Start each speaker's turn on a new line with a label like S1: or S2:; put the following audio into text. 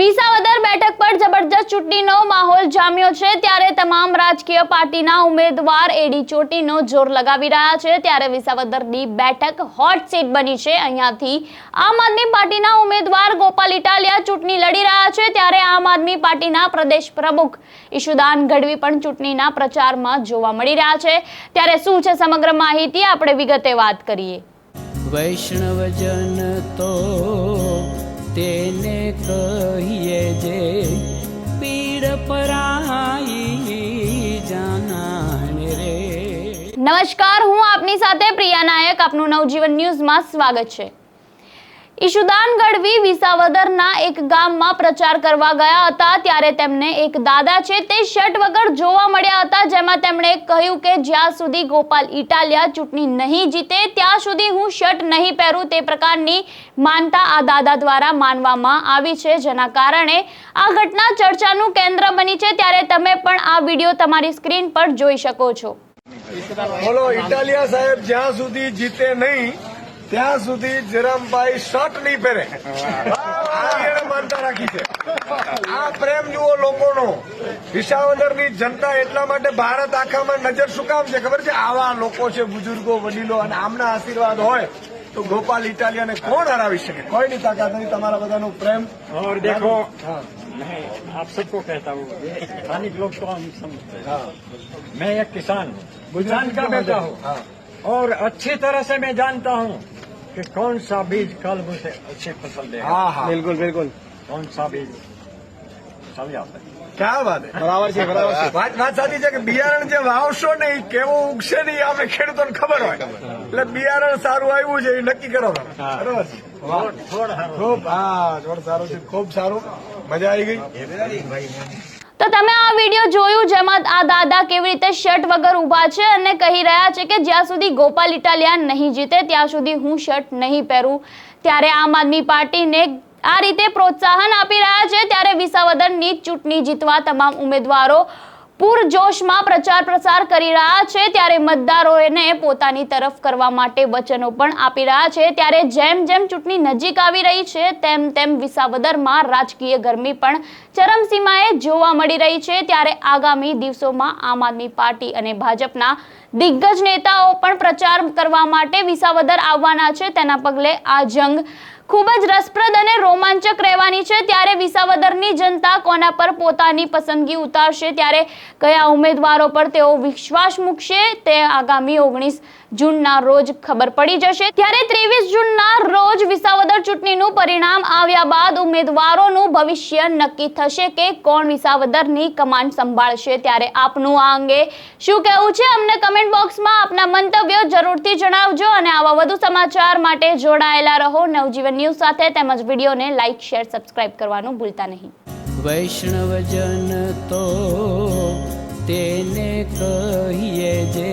S1: વિસાવદર બેઠક પર જબરજસ્ત ચૂંટણીનો માહોલ જામ્યો છે. ત્યારે તમામ રાજકીય પાર્ટીના ઉમેદવાર એડી ચોટીનો જોર લગાવી રહ્યા છે. ત્યારે વિસાવદરની બેઠક હોટ સીટ બની છે. અહીંયાથી આમ આદમી પાર્ટીના ઉમેદવાર ગોપાલ ઇટાલિયા ચૂંટણી લડી રહ્યા છે. ત્યારે આમ આદમી પાર્ટીના પ્રદેશ પ્રમુખ ઈશુદાન ગઢવી પણ ચૂંટણીના પ્રચારમાં જોવા મળી રહ્યા છે. ત્યારે શું છે સમગ્ર માહિતી? આપણે વિગતે વાત કરીએ.
S2: વૈષ્ણવજન તો તેને કહીએ જે પીડ પરાઈ જાનાને રે.
S1: નમસ્કાર, હું આપની સાથે પ્રિયા નાયક. આપનું નવજીવન ન્યૂઝમાં સ્વાગત છે. ઈશુદાન ગઢવી વિસાવદરના એક ગામમાં પ્રચાર કરવા ગયા હતા. ત્યારે તેમને એક દાદા છે તે શર્ટ વગર જોવા મળ્યા હતા, જેમાં તેમણે કહ્યું કે જ્યાં સુધી ગોપાલ ઇટાલિયા ચૂંટણી નહીં જીતે, ત્યાં સુધી હું શર્ટ નહીં પહેરું તે પ્રકારની માનતા આ દાદા દ્વારા માનવામાં આવી છે. જેના કારણે આ ઘટના ચર્ચાનું કેન્દ્ર બની છે. ત્યારે તમે પણ આ વીડિયો તમારી સ્ક્રીન પર જોઈ શકો છો.
S3: બોલો, ઇટાલિયા સાહેબ જ્યાં સુધી જીતે નહીં ત્યાં સુધી જરામભાઈ શર્ટ નહીં પહેરે આ એણે માનતા રાખી છે આ પ્રેમ જુઓ લોકોનો વિસાવદરની જનતા એટલા માટે ભારત આખામાં નજર શું કામ છે ખબર છે આવા લોકો છે બુજુર્ગો વડીલો અને આમના આશીર્વાદ હોય તો ગોપાલ ઇટાલિયાને કોણ હરાવી શકે કોઈની તાકાત નથી તમારા બધાનો પ્રેમ
S4: और देखो
S3: हाँ
S4: मैं आप सबको कहता हूँ ये स्थानिक लोग तो हम समझते हैं
S3: हाँ
S4: मैं एक किसान
S3: गुजरात
S4: किसान का बेटा हूँ
S3: हाँ
S4: और अच्छी तरह से मैं जानता हूँ कि कौन सा बीज कल मुझे अच्छी फसल देगा
S3: हाँ हाँ
S5: બિલકુલ બિલકુલ
S4: कौन सा बीज चल जाता है
S3: ક્યાં વાત છે
S5: બરાબર છે બરાબર છે
S3: વાત વાત સાચી છે કે બિયારણ જે વાવશો ને એ કેવું ઉગશે ને એ આપણે ખેડૂતોને ખબર હોય એટલે બિયારણ સારું આવ્યું છે એ નક્કી કરો તમે. બરાબર છે વાહ.
S4: छोड़ हर
S3: ખૂબ હા જોડ સારું છે ખૂબ સારું મજા આવી ગઈ
S1: તો તમે આ વિડીયો જોયું જેમાં કેવી રીતે શર્ટ વગર ઊભા છે અને કહી રહ્યા છે કે જ્યાં સુધી ગોપાલ ઇટાલિયા નહીં જીતે, ત્યાં સુધી હું શર્ટ નહીં પહેરું. ત્યારે આમ આદમી પાર્ટીને આ રીતે પ્રોત્સાહન આપી રહ્યા છે, ત્યારે વિસાવદરની ચૂંટણી જીતવા તમામ ઉમેદવારો પૂરજોશમાં પ્રચાર પ્રસાર કરી રહ્યા છે. ત્યારે મતદારોને પોતાની તરફ કરવા માટે વચનો પણ આપી રહ્યા છે. ત્યારે જેમ જેમ ચૂંટણી નજીક આવી રહી છે, તેમ તેમ વિસાવદરમાં રાજકીય ગરમી પણ ચરમસીમાએ જોવા મળી રહી છે. ત્યારે આગામી દિવસોમાં આમ આદમી પાર્ટી અને ભાજપના દિગ્ગજ નેતાઓ પણ પ્રચાર કરવા માટે વિસાવદર આવવાના છે. તેના પગલે આ જંગ ખૂબ જ રસપ્રદ અને રોમાંચક રહેવાની છે. ત્યારે વિસાવદરની જનતા કોના પર પોતાની પસંદગી ઉતારશે? ત્યારે કયા ઉમેદવારો પર તેઓ વિશ્વાસ મૂકશે? તે આગામી ઓગણીસ જૂનના રોજ ખબર પડી જશે. ત્યારે ત્રેવીસ જૂનના રોજ વિસાવદર ચૂંટણીનું પરિણામ આવ્યા બાદ ઉમેદવારોનું ભવિષ્ય નક્કી થશે કે કોણ વિસાવદરની કમાન્ડ સંભાળશે ત્યારે આપનું આ અંગે શું કહેવું છે અમને કમેન્ટ બોક્સમાં આપના મંતવ્યો જરૂરથી જણાવજો અને આવા વધુ સમાચાર માટે જોડાયેલા રહો. નવજીવન ન્યૂઝ સાથે તેમજ વિડીયોને લાઇક શેર સબસ્ક્રાઇબ કરવાનું ભૂલતા નહીં.
S2: વૈષ્ણવજન તો તેને કહીએ જે